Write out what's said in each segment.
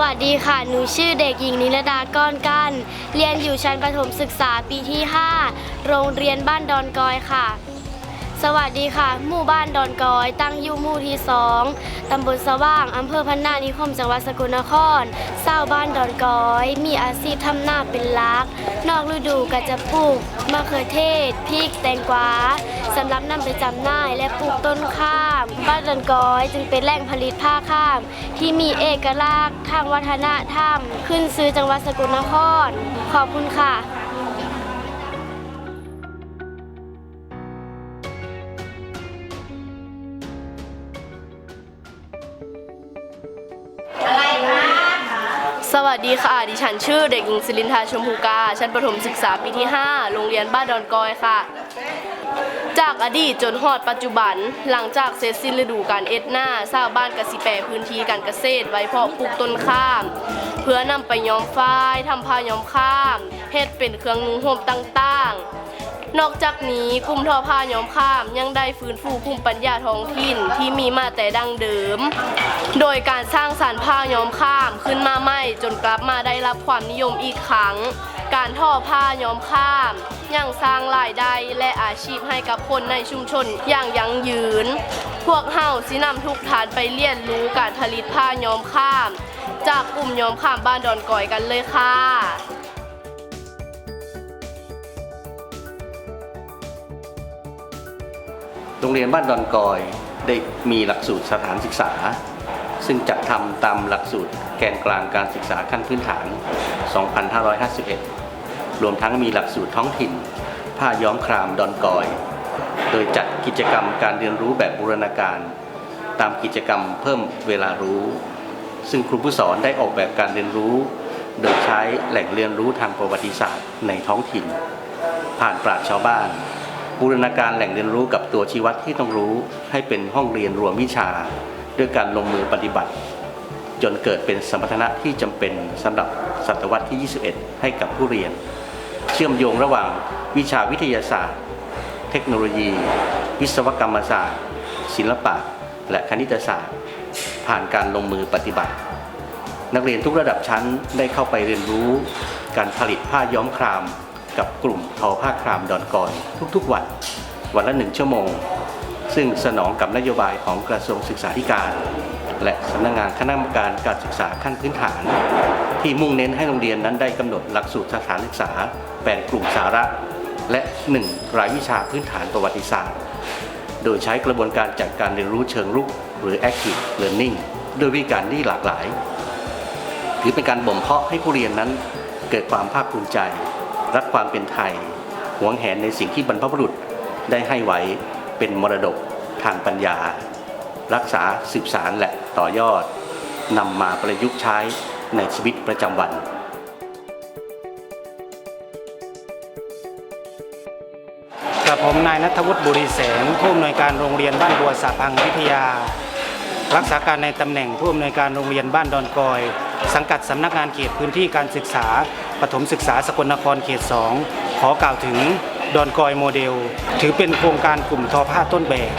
วัสดีค่ะ หนูชื่อเด็กหญิงนิรดาก้อนกัน เรียนอยู่ชั้นประถมศึกษาปีที่ 5 โรงเรียนบ้านดอนกอยค่ะ สวัสดีค่ะ หมู่บ้านดอนกอย ตั้งอยู่หมู่ที่2ตำบลสว่าง อำเภอพันนานิคม จังหวัดสกลนครเศร้าบ้านดอนกอย มีอาชีพทำนาเป็นหลัก นอกฤดูก็จะปลูกมะเขือเทศ พริก แตงกวาสำหรับนำไปจำหน่ายและปลูกต้นข้าม บ้านดอนกอยจึงเป็นแหล่งผลิตผ้าข้าม ที่มีเอกลักษณ์ทางวัฒนธรรม ขึ้นซื้อจังหวัดสกลนคร ขอบคุณค่ะ สวัสดีค่ะ ดิฉันชื่อเด็กหญิงศิลินทาชมพูกา ชั้นประถมศึกษาปีที่ 5 โรงเรียนบ้านดอนกอยค่ะ จากอดีตจนฮอดปัจจุบัน หลังจากเสร็จสิ้นฤดูการเอ็ดหน้าชาวบ้านกสิแปรพื้นที่การเกษตรไว้เพาะปลูกต้นข้าม เพื่อนำไปย้อมฝ้ายทำผ้าย้อมข้ามเฮ็ดเป็นเครื่องนุ่งห่มต่างๆ นอกจากนี้กลุ่มทอผ้าย้อมข้ามยังได้ฟื้นฟูภูมิปัญญาท้องถิ่นที่มีมาแต่ดั้งเดิม โดยการสร้างสรรค์ผ้าย้อมข้ามขึ้นมาใหม่จนกลับมาได้รับความนิยมอีกครั้ง การทอผ้าย้อมข้ามยังสร้างรายได้และอาชีพให้กับคนในชุมชนอย่างยั่งยืน พวกเฮาสินำทุกฐานไปเรียนรู้การผลิตผ้าย้อมข้าม จากกลุ่มย้อมข้ามบ้านดอนก่อยกันเลยค่ะ โรงเรียนบ้านดอนกอยได้มีหลักสูตรสถานศึกษา ซึ่งจัดทำตามหลักสูตรแกนกลางการศึกษาขั้นพื้นฐาน 2551 รวมทั้งมีหลักสูตรท้องถิ่น ผ้าย้อมครามดอนกอย โดยจัดกิจกรรมการเรียนรู้แบบบูรณาการ ตามกิจกรรมเพิ่มเวลารู้ ซึ่งครูผู้สอนได้ออกแบบการเรียนรู้ โดยใช้แหล่งเรียนรู้ทางประวัติศาสตร์ในท้องถิ่น ผ่านปราชญ์ชาวบ้าน บูรณาการแหล่งเรียนรู้กับตัวชีวัดที่ต้องรู้ให้เป็นห้องเรียนรวมวิชา ด้วยการลงมือปฏิบัติ จนเกิดเป็นสมรรถนะที่จำเป็นสำหรับศตวรรษที่ 21 ให้กับผู้เรียน เชื่อมโยงระหว่างวิชาวิทยาศาสตร์ เทคโนโลยี วิศวกรรมศาสตร์ ศิลปะ และคณิตศาสตร์ ผ่านการลงมือปฏิบัติ นักเรียนทุกระดับชั้นได้เข้าไปเรียนรู้ การผลิตผ้าย้อมคราม กับกลุ่มทอผ้าครามดอนกอยทุกๆวัน วันละหนึ่งชั่วโมง ซึ่งสนองกับนโยบายของกระทรวงศึกษาธิการ และสำนักงานคณะกรรมการการศึกษาขั้นพื้นฐาน ที่มุ่งเน้นให้โรงเรียนนั้นได้กำหนดหลักสูตรสถานศึกษาแบ่งกลุ่มสาระ และ 1 รายวิชาพื้นฐานประวัติศาสตร์ โดยใช้กระบวนการจัดการเรียนรู้เชิงรุก หรือ active learning ด้วยวิธีการที่หลากหลาย ถือเป็นการบ่มเพาะให้ผู้เรียนนั้นเกิดความภาคภูมิใจ รักความเป็นไทย หวงแหนในสิ่งที่บรรพบุรุษได้ให้ไว้เป็นมรดกทางปัญญา รักษาสืบสารและต่อยอดนำมาประยุกต์ใช้ในชีวิตประจำวันกับผมนายนัทวุฒิบุรีแสงผู้อำนวยการโรงเรียนบ้านบัวสาพังวิทยา รักษาการในตำแหน่งผู้อำนวยการโรงเรียนบ้านดอนกอย สังกัดสำนักงานเขตพื้นที่การศึกษา ปฐมศึกษาสกลนครเขต 2 ขอกล่าวถึงดอนกอยโมเดล ถือเป็นโครงการกลุ่มทอผ้าต้นแบบ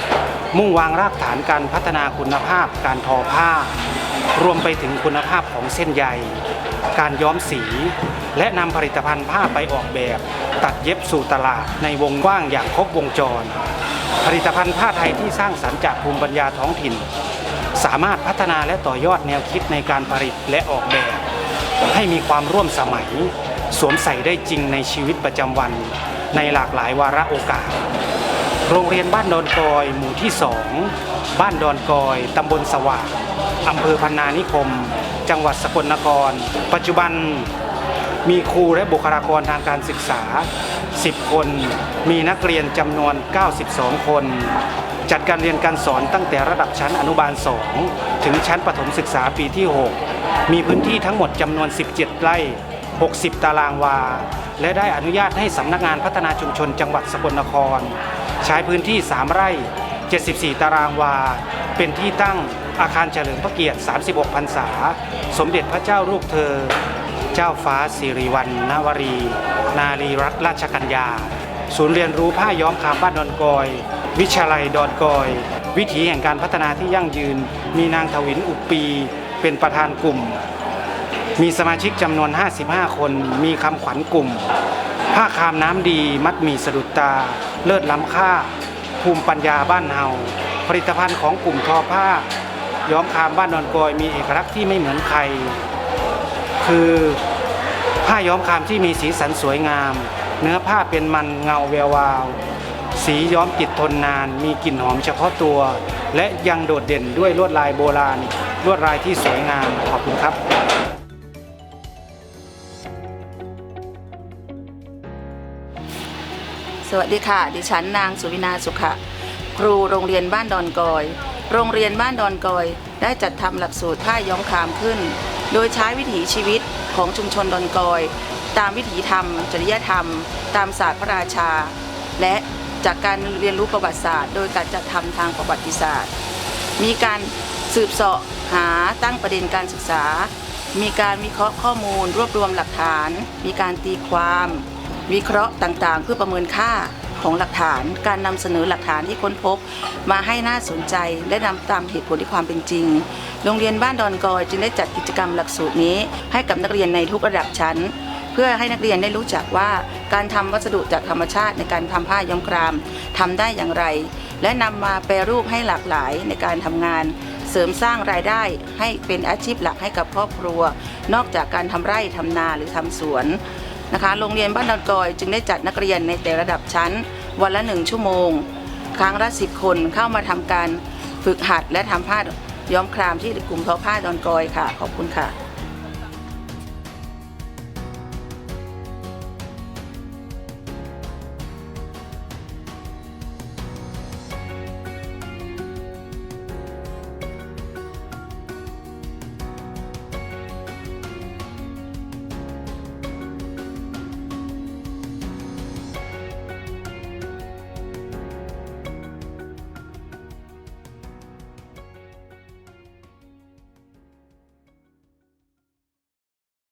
มุ่งวางรากฐานการพัฒนาคุณภาพการทอผ้า รวมไปถึงคุณภาพของเส้นใย การย้อมสี และนำผลิตภัณฑ์ผ้าไปออกแบบ ตัดเย็บสู่ตลาดในวงกว้างอย่างครบวงจร ผลิตภัณฑ์ผ้าไทยที่สร้างสรรค์จากภูมิปัญญาท้องถิ่น สามารถพัฒนาและต่อยอดแนวคิดในการผลิตและออกแบบ ให้มีความร่วมสมัย สวมใส่ได้จริงในชีวิตประจำวัน ในหลากหลายวาระโอกาส โรงเรียนบ้านดอนกอยหมู่ที่2บ้านดอนกอยตำบลสว่างอำเภอพันนานิคม จังหวัดสกลนคร ปัจจุบันมีครูและบุคลากรทางการศึกษา 10 คน มีนักเรียนจำนวน 92 คน จัดการเรียนการสอนตั้งแต่ระดับชั้นอนุบาล 2 ถึงชั้นประถมศึกษาปีที่ 6 มีพื้นที่ทั้งหมดจำนวน 17 ไร่ 60 ตารางวา และได้อนุญาตให้สำนักงานพัฒนาชุมชนจังหวัดสกลนคร ใช้พื้นที่ 3 ไร่ 74 ตารางวา เป็นที่ตั้งอาคารเฉลิมพระเกียรติ 36 พรรษา สมเด็จพระเจ้าลูกเธอ เจ้าฟ้าสิริวัณณวรี นารีรัตนราชกัญญา ศูนย์เรียนรู้ผ้าย้อมคามบ้านดอนกอย วิชาลัยดอนกอย วิถีแห่งการพัฒนาที่ยั่งยืน มีนางทวินอุปปี เป็นประธานกลุ่ม มีสมาชิกจำนวน 55 คน มีคำขวัญกลุ่ม ผ้าคามน้ำดี มัดหมีสะดุดตา เลิศล้ำค่า ภูมิปัญญาบ้านเฮา ผลิตภัณฑ์ของกลุ่มทอผ้า ย้อมคามบ้านดอนกอย มีเอกลักษณ์ที่ไม่เหมือนใคร คือผ้าย้อมคามที่มีสีสันสวยงาม เนื้อผ้าเป็นมันเงาแวววาวสีย้อมติดทนนาน มีกลิ่นหอมเฉพาะตัว และยังโดดเด่นด้วยลวดลายโบราณ ลวดลายที่สวยงามขอบคุณครับสวัสดีค่ะ ดิฉันนางสุวินาสุขะ ครูโรงเรียนบ้านดอนกอย โรงเรียนบ้านดอนกอย ได้จัดทำหลักสูตรผ้าย้อมคามขึ้น โดยใช้วิถีชีวิตของชุมชนดอนกอย ตามวิถีธรรม จริยธรรม ตามศาสตร์พระราชา และจากการเรียนรู้ประวัติศาสตร์ โดยการจัดทำทางประวัติศาสตร์ มีการ สืบเสาะหาตั้งประเด็นการศึกษา มีการวิเคราะห์ข้อมูล รวบรวมหลักฐาน มีการตีความ วิเคราะห์ต่างๆ เพื่อประเมินค่าของหลักฐาน การนำเสนอหลักฐานที่ค้นพบ มาให้น่าสนใจและนำตามเหตุผลที่ความเป็นจริง โรงเรียนบ้านดอนกอยจึงได้จัดกิจกรรมหลักสูตรนี้ ให้กับนักเรียนในทุกระดับชั้น เพื่อให้นักเรียนได้รู้จักว่าการทำวัสดุจากธรรมชาติในการทำผ้าย้อมครามทำได้อย่างไร และนำมาแปรรูปให้หลากหลายในการทำงาน เสริมสร้างรายได้ให้เป็นอาชีพหลักให้กับครอบครัว นอกจากการทำไร่ทำนาหรือทำสวนนะคะโรงเรียนบ้านดอนกอยจึงได้จัดนักเรียนในแต่ระดับชั้น วันละหนึ่งชั่วโมง ครั้งละสิบคนเข้ามาทำการฝึกหัดและทำผ้าย้อมครามที่กลุ่มทอผ้าดอนกอยค่ะ ขอบคุณค่ะ